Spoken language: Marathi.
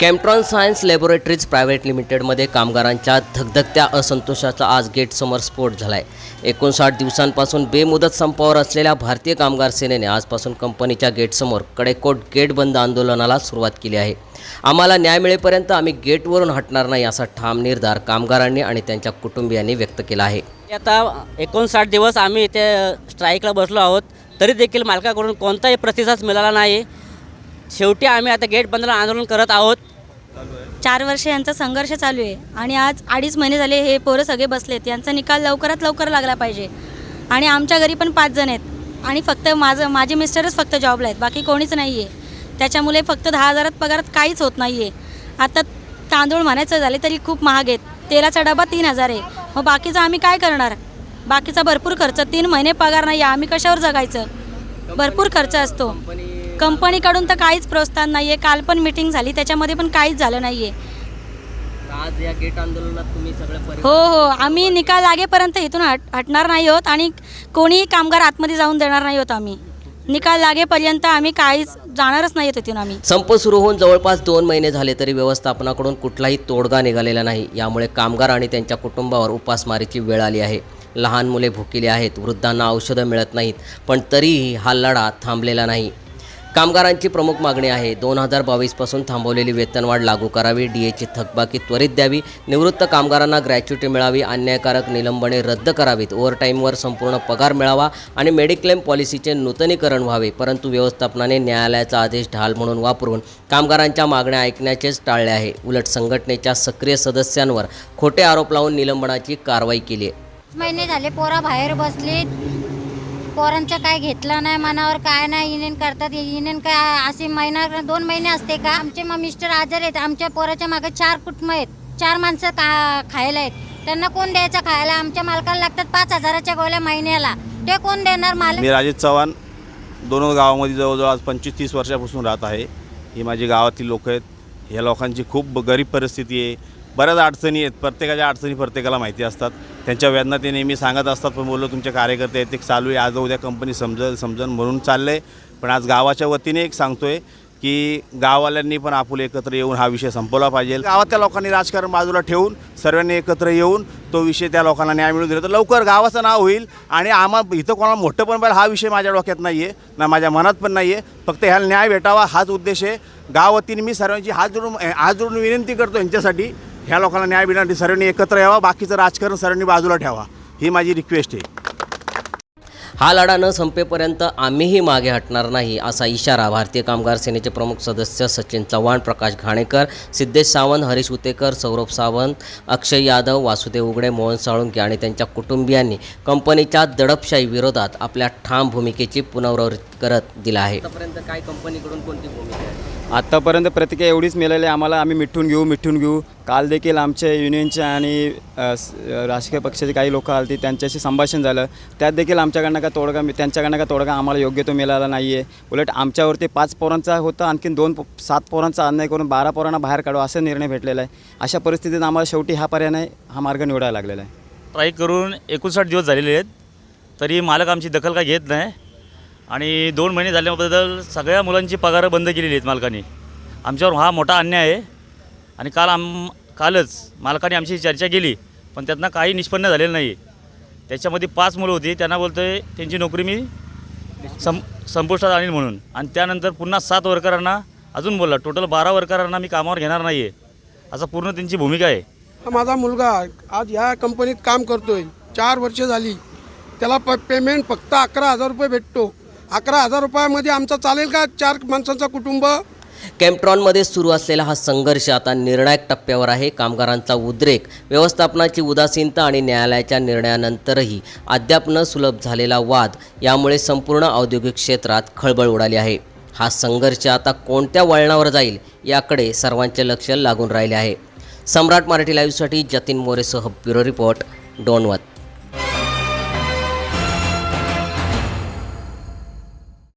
कॅम्ट्रॉन सायन्स लॅबोरेटरीज प्रायव्हेट लिमिटेडमध्ये कामगारांच्या धगधगत्या असंतोषाचा आज गेटसमोर स्फोट झाला आहे एकोणसाठ दिवसांपासून बेमुदत संपावर असलेल्या भारतीय कामगार सेनेने आजपासून कंपनीच्या गेटसमोर कडेकोट गेट बंद आंदोलनाला सुरुवात केली आहे. आम्हाला न्याय मिळेपर्यंत आम्ही गेटवरून हटणार नाही असा ठाम निर्धार कामगारांनी आणि त्यांच्या कुटुंबियांनी व्यक्त केला आहे. आता एकोणसाठ दिवस आम्ही इथे स्ट्राईकला बसलो आहोत तरी देखील मालकाकडून कोणताही प्रतिसाद मिळाला नाही. शेवटी आम्ही आता गेट बंद आंदोलन करत आहोत. चार वर्ष यांचा संघर्ष चालू आहे आणि आज अडीच महिने झाले हे पोरं सगळे बसलेत. यांचा निकाल लवकरात लवकर लागला पाहिजे. आणि आमच्या घरी पण पाच जण आहेत. आणि फक्त माझं माझे मिस्टरच फक्त जॉबला आहेत. बाकी कोणीच नाही आहे त्याच्यामुळे फक्त दहा हजारात पगारात काहीच होत नाही आहे आता तांदूळ म्हणायचं झाले तरी खूप महाग आहेत. तेलाचा डबा तीन हजार आहे. मग बाकीचं आम्ही काय करणार? बाकीचा भरपूर खर्च. तीन महिने पगार नाही आहे. आम्ही कशावर जगायचं? भरपूर खर्च असतो. कंपनीकडून तर काहीच प्रोत्साहन नाही आहे काल पण मिटिंग झाली. त्याच्यामध्ये पण काहीच झालं नाही आहे आज या गेट आंदोलनात तुम्ही सगळे हो हो. आम्ही निकाल लागेपर्यंत इथून हट हटणार नाही आहोत आणि कोणीही कामगार आतमध्ये जाऊन देणार नाही आहोत आम्ही. निकाल लागेपर्यंत आम्ही काहीच जाणारच नाही आहोत इथून आम्ही. संप सुरू होऊन जवळपास दोन महिने झाले तरी व्यवस्थापनाकडून कुठलाही तोडगा निघालेला नाही. यामुळे कामगार आणि त्यांच्या कुटुंबावर उपासमारीची वेळ आली आहे. लहान मुले भुकेली आहेत. वृद्धांना औषधं मिळत नाहीत. पण तरीही हा लढा थांबलेला नाही. कामगारांची प्रमुख मागणी आहे. दोन हजार बावीसपासून थांबवलेली वेतनवाढ लागू करावी डी एची थकबाकी त्वरित द्यावी निवृत्त कामगारांना ग्रॅच्युटी मिळावी अन्यायकारक निलंबने रद्द करावीत ओव्हरटाईमवर संपूर्ण पगार मिळावा आणि मेडिक्लेम पॉलिसीचे नूतनीकरण व्हावे. परंतु व्यवस्थापनाने न्यायालयाचा आदेश ढाल म्हणून वापरून कामगारांच्या मागण्या ऐकण्याचेच टाळले आहे. उलट संघटनेच्या सक्रिय सदस्यांवर खोटे आरोप लावून निलंबनाची कारवाई केली आहे. महिने झाले पोरा बाहेर बसलीत. पोरांचं काय घेतलं नाही मनावर काय नाही युनियन करतात युनियन काय असे महिना दोन महिने असते का? आमचे मग मिस्टर आजार आहेत आमच्या पोराच्या मागे चार कुटुंब आहेत चार माणसं का खायला आहेत. त्यांना कोण द्यायचं खायला? आमच्या मालकाला लागतात पाच हजाराच्या गोळ्या महिन्याला. ते कोण देणार मालक? मी राजेश चव्हाण दोन गावामध्ये जवळजवळ आज पंचवीस तीस वर्षापासून राहत आहे. ही माझी गावातील लोक आहेत. ह्या लोकांची खूप गरीब परिस्थिती आहे. बऱ्याच अडचणी आहेत. प्रत्येकाच्या अडचणी प्रत्येकाला माहिती असतात. त्यांच्या वेदना ते नेहमी सांगत असतात पण बोललो तुमचे कार्यकर्ते आहेत ते चालू आहे. आज उद्या कंपनी समजल समजन म्हणून चाललं आहे पण आज गावाच्या वतीने एक सांगतो आहे की गाववाल्यांनी पण आपुले एकत्र येऊन हा विषय संपवला पाहिजे. गावातल्या लोकांनी राजकारण बाजूला ठेवून सर्वांनी एकत्र येऊन तो विषय त्या लोकांना न्याय मिळून दिला. तर लवकर गावाचं नाव होईल आणि आम्हा इथं कोणाला मोठं पण पाहिजे हा विषय माझ्या डोक्यात नाही आहे ना माझ्या मनात पण नाही आहे फक्त ह्याला न्याय भेटावा हाच उद्देश आहे. गाववतीने मी सर्वांची हात जोडून हात जोडून विनंती करतो यांच्यासाठी ह्या लोकांना न्याय मिळण्यासाठी सर्वांनी एकत्र यावा बाकीचं राजकारण सर्वांनी बाजूला ठेवा. ही माझी रिक्वेस्ट आहे. हा लढा न संपेपर्यंत आम्हीही मागे हटणार नाही असा इशारा भारतीय कामगार सेनेचे प्रमुख सदस्य सचिन चव्हाण प्रकाश घाणेकर सिद्धेश सावंत हरीश उतेकर सौरभ सावंत अक्षय यादव वासुदेव उगडे मोहन साळुंके आणि त्यांच्या कुटुंबियांनी कंपनीच्या दडपशाही विरोधात आपल्या ठाम भूमिकेची पुनरावृत्ती करत दिला आहे. आतापर्यंत काय कंपनीकडून कोणती भूमिका आहे? आत्तापर्यंत प्रतिक्रिया एवढीच मिळाली आम्हाला आम्ही मिठून घेऊ मिठून घेऊ. काल देखील आमच्या युनियनच्या आणि राजकीय पक्षाचे काही लोक आलती त्यांच्याशी संभाषण झालं. त्यात देखील आमच्याकडनं का तोडगा मी- त्यांच्याकडनं का तोडगा आम्हाला योग्य तो मिळाला नाही आहे उलट आमच्यावरती पाच पोरांचा होता आणखीन दोन सात पोरांचा अन्याय करून बारा पोरांना बाहेर काढू असा निर्णय भेटलेला आहे. अशा परिस्थितीत आम्हाला शेवटी हा पर्याय नाही हा मार्ग निवडायला लागलेला आहे. स्ट्राईक करून एकोणसाठ दिवस झालेले आहेत तरी मालक आमची दखल काय घेत नाही. आणि दोन महिने झाल्याबद्दल सगळ्या मुलांची पगारं बंद केलेली आहेत मालकाने. आमच्यावर हा मोठा अन्याय आहे. आणि काल आम कालच मालकाने आमची चर्चा केली पण त्यातनं काही निष्पन्न झालेलं नाही आहे त्याच्यामध्ये पाच मुलं होती. त्यांना बोलतो आहे त्यांची नोकरी मी सं संपुष्टात आणीन म्हणून. आणि त्यानंतर पुन्हा सात वर्करांना अजून बोलला टोटल बारा वर्करांना मी कामावर घेणार नाही आहे असं पूर्ण त्यांची भूमिका आहे. हा माझा मुलगा आज ह्या कंपनीत काम करतोय. चार वर्ष झाली. त्याला प पेमेंट फक्त अकरा हजार रुपये भेटतो. अकरा हजार रुपयामध्ये आमचा चालेल का? चार माणसांचं कुटुंब? कॅम्प्ट्रॉनमध्ये सुरू असलेला हा संघर्ष आता निर्णायक टप्प्यावर आहे. कामगारांचा उद्रेक व्यवस्थापनाची उदासीनता आणि न्यायालयाच्या निर्णयानंतरही अद्याप न सुलभ झालेला वाद यामुळे संपूर्ण औद्योगिक क्षेत्रात खळबळ उडाली आहे. हा संघर्ष आता कोणत्या वळणावर जाईल याकडे सर्वांचे लक्ष लागून राहिले आहे. सम्राट मराठी लाईव्हसाठी जतीन मोरेसह ब्युरो रिपोर्ट डोनवत